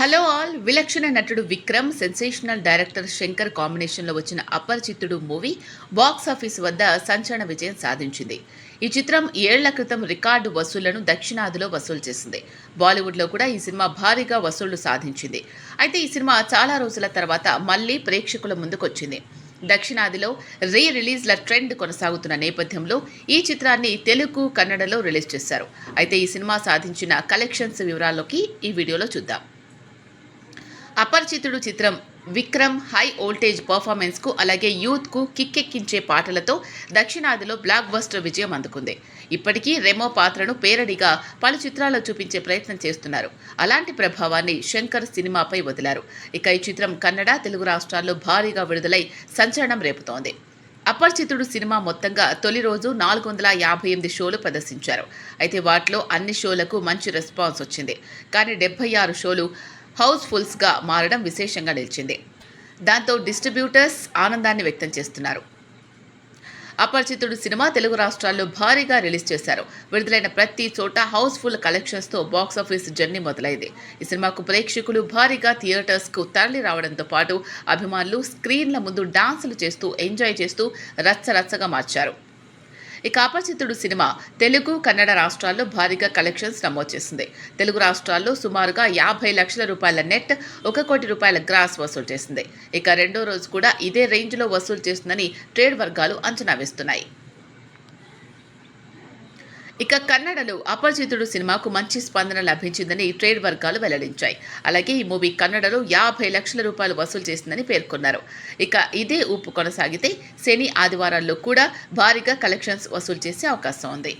Hello all విలక్షణ నటుడు Vikram sensational director Shankar కాంబినేషన్లో వచ్చిన అపరిచితుడు మూవీ బాక్స్ ఆఫీస్ వద్ద సంచలన విజయం సాధించింది. ఈ చిత్రం ఏళ్ళ క్రితం రికార్డు వసూళ్ళను దక్షిణాదిలో వసూలు చేసింది. బాలీవుడ్లో కూడా ఈ సినిమా భారీగా వసూళ్ళు సాధించింది. అయితే ఈ సినిమా చాలా రోజుల తర్వాత మళ్ళీ ప్రేక్షకుల ముందుకొచ్చింది. దక్షిణాదిలో రీ రిలీజ్ల ట్రెండ్ కొనసాగుతున్న నేపథ్యంలో ఈ చిత్రాన్ని తెలుగు కన్నడలో రిలీజ్ చేశారు. అయితే ఈ సినిమా సాధించిన కలెక్షన్స్ వివరాల్లోకి ఈ వీడియోలో చూద్దాం. అపరిచితుడు చిత్రం విక్రమ్ హై వోల్టేజ్ పర్ఫార్మెన్స్కు అలాగే యూత్కు కిక్కెక్కించే పాటలతో దక్షిణాదిలో బ్లాక్ బస్టర్ విజయం అందుకుంది. ఇప్పటికీ రెమో పాత్రను పేరడిగా పలు చిత్రాల్లో చూపించే ప్రయత్నం చేస్తున్నారు. అలాంటి ప్రభావాన్ని శంకర్ సినిమాపై వదిలారు. ఇక ఈ చిత్రం కన్నడ తెలుగు రాష్ట్రాల్లో భారీగా విడుదలై సంచలనం రేపుతోంది. అపరిచితుడు సినిమా మొత్తంగా తొలి రోజు నాలుగు వందల యాభై ఎనిమిది షోలు ప్రదర్శించారు. అయితే వాటిలో అన్ని షోలకు మంచి రెస్పాన్స్ వచ్చింది. కానీ డెబ్బై ఆరు షోలు హౌస్ఫుల్స్గా మారడం విశేషంగా నిలిచింది. దాంతో డిస్ట్రిబ్యూటర్స్ ఆనందాన్ని వ్యక్తం చేస్తున్నారు. అపరిచితుడు సినిమా తెలుగు రాష్ట్రాల్లో భారీగా రిలీజ్ చేశారు. విడుదలైన ప్రతి చోట హౌస్ఫుల్ కలెక్షన్స్తో బాక్సాఫీస్ జర్నీ మొదలైంది. ఈ సినిమాకు ప్రేక్షకులు భారీగా థియేటర్స్కు తరలి రావడంతో పాటు అభిమానులు స్క్రీన్ల ముందు డాన్సులు చేస్తూ ఎంజాయ్ చేస్తూ రచ్చరచ్చగా మార్చారు. ఇక అపచితుడు సినిమా తెలుగు కన్నడ రాష్ట్రాల్లో భారీగా కలెక్షన్స్ నమోదు చేసింది. తెలుగు రాష్ట్రాల్లో సుమారుగా యాభై లక్షల రూపాయల నెట్ ఒక కోటి రూపాయల గ్రాస్ వసూలు చేసింది. ఇక రెండో రోజు కూడా ఇదే రేంజ్లో వసూలు చేస్తుందని ట్రేడ్ వర్గాలు అంచనా వేస్తున్నాయి. ఇక కన్నడలో అపరిచితుడు సినిమాకు మంచి స్పందన లభించిందని ట్రేడ్ వర్గాలు వెల్లడించాయి. అలాగే ఈ మూవీ కన్నడలో యాభై లక్షల రూపాయలు వసూలు చేసిందని పేర్కొన్నారు. ఇక ఇదే ఊపు కొనసాగితే శని ఆదివారాల్లో కూడా భారీగా కలెక్షన్స్ వసూలు చేసే అవకాశం ఉంది.